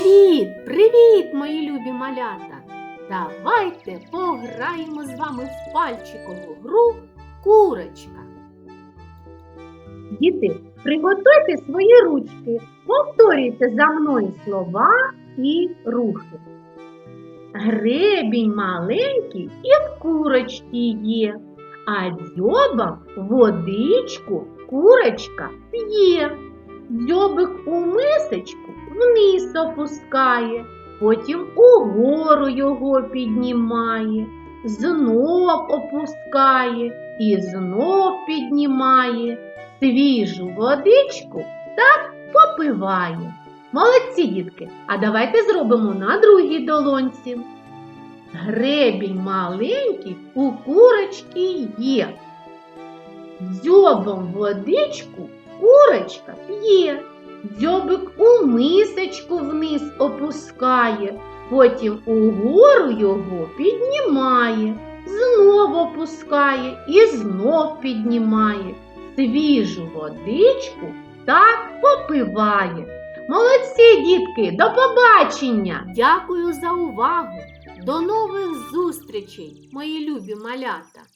Привіт, привіт, мої любі малята! Давайте пограємо з вами в пальчикову гру курочка. Діти, приготуйте свої ручки, повторюйте за мною слова і рухи. Гребінь маленький і в курочці є, а дзьоба водичку курочка п'є. Дзьобик у мисочку вниз опускає, потім угору його піднімає, знов опускає і знов піднімає свіжу водичку так попиває. Молодці, дітки! А давайте зробимо на другій долонці. Гребінь маленький у курочки є. Дзьобом водичку курочка п'є. Дзьобик у мисочку вниз опускає, потім угору його піднімає, знов опускає і знов піднімає свіжу водичку так попиває. Молодці, дітки, до побачення! Дякую за увагу. До нових зустрічей, мої любі малята!